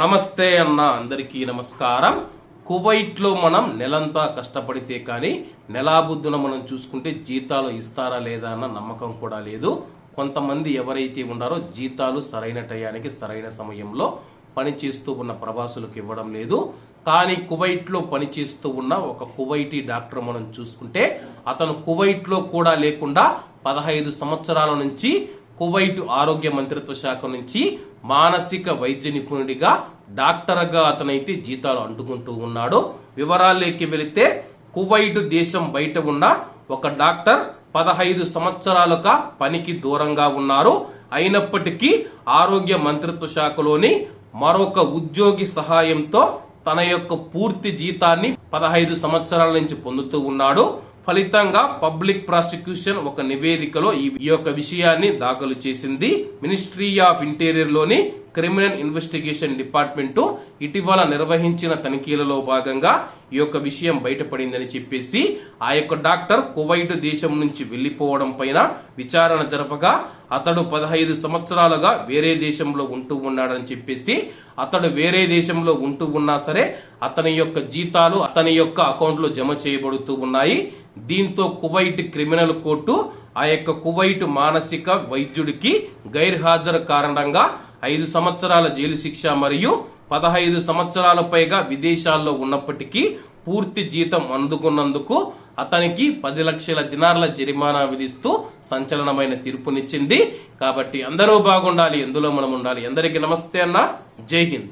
నమస్తే అన్న అందరికీ నమస్కారం. కువైట్లో మనం నెలంతా కష్టపడితే కానీ నెలాబుద్ధున మనం చూసుకుంటే జీతాలు ఇస్తారా లేదా అన్న నమ్మకం కూడా లేదు. కొంతమంది ఎవరైతే ఉన్నారో జీతాలు సరైన టయానికి సరైన సమయంలో పనిచేస్తూ ఉన్న ప్రవాసులకు ఇవ్వడం లేదు. కానీ కువైట్లో పనిచేస్తూ ఉన్న ఒక కువైటీ డాక్టర్ మనం చూసుకుంటే అతను కువైట్లో కూడా లేకుండా పదహైదు సంవత్సరాల నుంచి కువైట్ ఆరోగ్య మంత్రిత్వ శాఖ నుంచి మానసిక వైద్య నిపుణుడిగా డాక్టర్గా అతనైతే జీతాలు అంటుకుంటూ ఉన్నాడు. వివరాల్లోకి వెళితే కువైట్ దేశం బయట ఉన్న ఒక డాక్టర్ పదహైదు సంవత్సరాలుగా పనికి దూరంగా ఉన్నారు. అయినప్పటికీ ఆరోగ్య మంత్రిత్వ శాఖలోని మరొక ఉద్యోగి సహాయంతో తన యొక్క పూర్తి జీతాన్ని పదహైదు సంవత్సరాల నుంచి పొందుతూ ఉన్నాడు. ఫలితంగా పబ్లిక్ ప్రాసిక్యూషన్ ఒక నివేదికలో ఈ యొక్క విషయాన్ని దాఖలు చేసింది మినిస్ట్రీ ఆఫ్ ఇంటీరియర్లోని క్రిమినల్ ఇన్వెస్టిగేషన్ డిపార్ట్మెంట్ ఇటీవల నిర్వహించిన తనిఖీలలో భాగంగా ఈ యొక్క విషయం బయటపడిందని చెప్పేసి ఆ యొక్క డాక్టర్ కువైట్ దేశం నుంచి వెళ్ళిపోవడం పైన విచారణ జరపగా అతడు పదహైదు సంవత్సరాలుగా వేరే దేశంలో ఉంటూ ఉన్నాడని చెప్పేసి అతడు వేరే దేశంలో ఉంటూ ఉన్నా సరే అతని యొక్క జీతాలు అతని యొక్క అకౌంట్లో జమ చేయబడుతూ ఉన్నాయి. దీంతో కువైట్ క్రిమినల్ కోర్టు ఆ యొక్క కువైట్ మానసిక వైద్యుడికి గైర్హాజరు కారణంగా ఐదు సంవత్సరాల జైలు శిక్ష మరియు పదహైదు సంవత్సరాల పైగా విదేశాల్లో ఉన్నప్పటికీ పూర్తి జీతం అందుకున్నందుకు అతనికి పది లక్షల దినార్ల జరిమానా విధిస్తూ సంచలనమైన తీర్పునిచ్చింది. కాబట్టి అందరూ బాగుండాలి ఎందులో మనం ఉండాలి. అందరికీ నమస్తే అన్న. జై హింద్.